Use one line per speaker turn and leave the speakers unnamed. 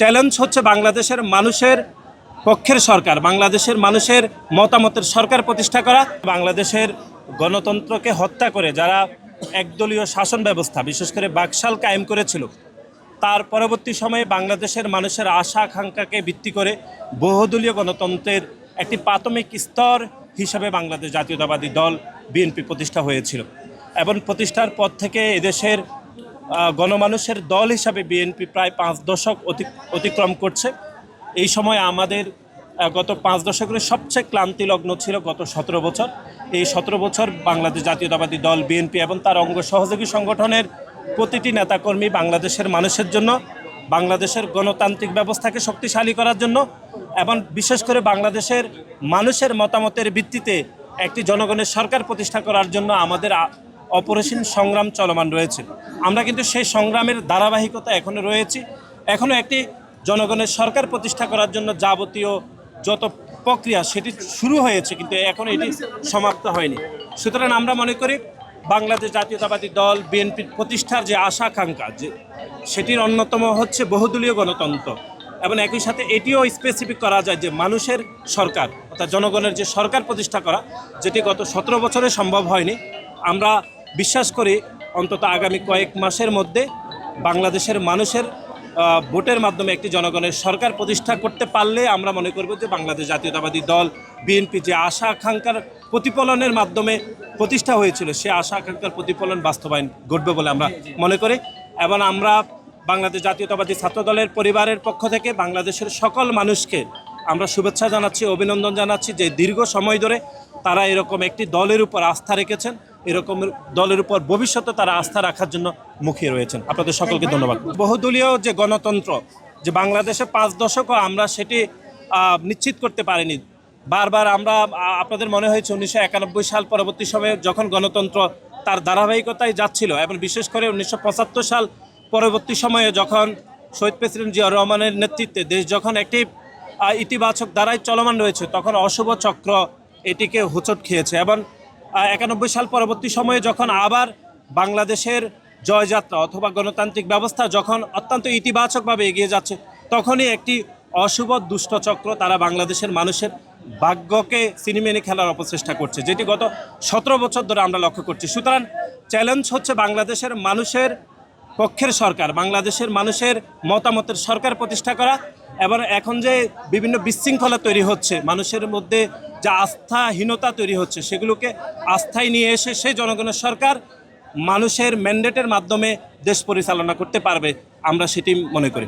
Challenge হচ্ছে বাংলাদেশের মানুষের পক্ষের সরকার, বাংলাদেশের মানুষের মতামতের সরকার প্রতিষ্ঠা করা। বাংলাদেশের গণতন্ত্রকে হত্যা করে যারা একদলীয় শাসন ব্যবস্থা, বিশেষ করে বাকশাল কায়েম করেছিল, তার পরবর্তী সময়ে বাংলাদেশের মানুষের আশা আকাঙ্ক্ষাকে ভিত্তি করে বহুদলীয় গণতন্ত্রের একটি প্রাথমিক স্তর হিসাবে বাংলাদেশ জাতীয়তাবাদী দল, বিএনপি প্রতিষ্ঠা হয়েছিল। এবং প্রতিষ্ঠার পর থেকে এদেশের গণমানুষের দল হিসাবে বিএনপি প্রায় পাঁচ দশক অতি অতিক্রম করছে। এই সময় আমাদের গত পাঁচ দশকের সবচেয়ে ক্লান্তিলগ্ন ছিল গত সতেরো বছর। এই সতেরো বছর বাংলাদেশ জাতীয়তাবাদী দল, বিএনপি এবং তার অঙ্গ সহযোগী সংগঠনের প্রতিটি নেতাকর্মী বাংলাদেশের মানুষের জন্য, বাংলাদেশের গণতান্ত্রিক ব্যবস্থাকে শক্তিশালী করার জন্য এবং বিশেষ করে বাংলাদেশের মানুষের মতামতের ভিত্তিতে একটি জনগণের সরকার প্রতিষ্ঠা করার জন্য আমাদের অপরিসীম সংগ্রাম চলমান রয়েছে। আমরা কিন্তু সেই সংগ্রামের ধারাবাহিকতা এখনও রয়েছি। এখনও একটি জনগণের সরকার প্রতিষ্ঠা করার জন্য যাবতীয় যত প্রক্রিয়া সেটি শুরু হয়েছে, কিন্তু এখন এটি সমাপ্ত হয়নি। সুতরাং আমরা মনে করি বাংলাদেশ জাতীয়তাবাদী দল বিএনপির প্রতিষ্ঠার যে আশা আকাঙ্ক্ষা, যে সেটির অন্যতম হচ্ছে বহুদলীয় গণতন্ত্র এবং একই সাথে এটিও স্পেসিফিক করা যায় যে মানুষের সরকার অর্থাৎ জনগণের যে সরকার প্রতিষ্ঠা করা, যেটি গত সতেরো বছরে সম্ভব হয়নি। আমরা বিশ্বাস করি অন্তত আগামী কয়েক মাসের মধ্যে বাংলাদেশের মানুষের ভোটের মাধ্যমে একটি জনগণের সরকার প্রতিষ্ঠা করতে পারলে আমরা মনে করব যে বাংলাদেশ জাতীয়তাবাদী দল বিএনপি যে আশা আকাঙ্ক্ষার প্রতিফলনের মাধ্যমে প্রতিষ্ঠা হয়েছিল সে আশা আকাঙ্ক্ষার প্রতিফলন বাস্তবায়ন ঘটবে বলে আমরা মনে করি। এবং আমরা বাংলাদেশ জাতীয়তাবাদী ছাত্র দলের পরিবারের পক্ষ থেকে বাংলাদেশের সকল মানুষকে আমরা শুভেচ্ছা জানাচ্ছি অভিনন্দন জানাচ্ছি যে দীর্ঘ সময় ধরে তারা এরকম একটি দলের উপর আস্থা রেখেছেন। এরকম দলের উপর ভবিষ্যতে তারা আস্থা রাখার জন্য মুখিয়ে রয়েছেন। আপনাদের সকলকে ধন্যবাদ। বহুদলীয় যে গণতন্ত্র যে বাংলাদেশে পাঁচ দশকও আমরা সেটি নিশ্চিত করতে পারিনি। বারবার আমরা আপনাদের মনে হয়েছে উনিশশো একানব্বই সাল পরবর্তী সময়ে যখন গণতন্ত্র তার ধারাবাহিকতায় যাচ্ছিল এবং বিশেষ করে উনিশশো পঁচাত্তর সাল পরবর্তী সময়ে যখন শহীদ প্রেসিডেন্ট জিয়াউর রহমানের নেতৃত্বে দেশ যখন একটি ইতিবাচক দ্বারাই চলমান রয়েছে তখন অশুভ চক্র এটিকে হোঁচট খেয়েছে এবং একানব্বই সাল পরবর্তী সময়ে যখন আবার বাংলাদেশের জয়যাত্রা অথবা গণতান্ত্রিক ব্যবস্থা যখন অত্যন্ত ইতিবাচকভাবে এগিয়ে যাচ্ছে, তখনই একটি অশুভ দুষ্ট চক্র তারা বাংলাদেশের মানুষের ভাগ্যকে সিনেমেনে খেলার অপচেষ্টা করছে, যেটি গত সতেরো বছর ধরে আমরা লক্ষ্য করছি। সুতরাং চ্যালেঞ্জ হচ্ছে বাংলাদেশের মানুষের পক্ষের সরকার, বাংলাদেশের মানুষের মতামতের সরকার প্রতিষ্ঠা করা এবং এখন যে বিভিন্ন বিশৃঙ্খলা তৈরি হচ্ছে, মানুষের মধ্যে যা আস্থাহীনতা তৈরি হচ্ছে, সেগুলোকে আস্থায় নিয়ে এসে সেই জনগণের সরকার মানুষের ম্যান্ডেটের মাধ্যমে দেশ পরিচালনা করতে পারবে, আমরা সেটি মনে করি।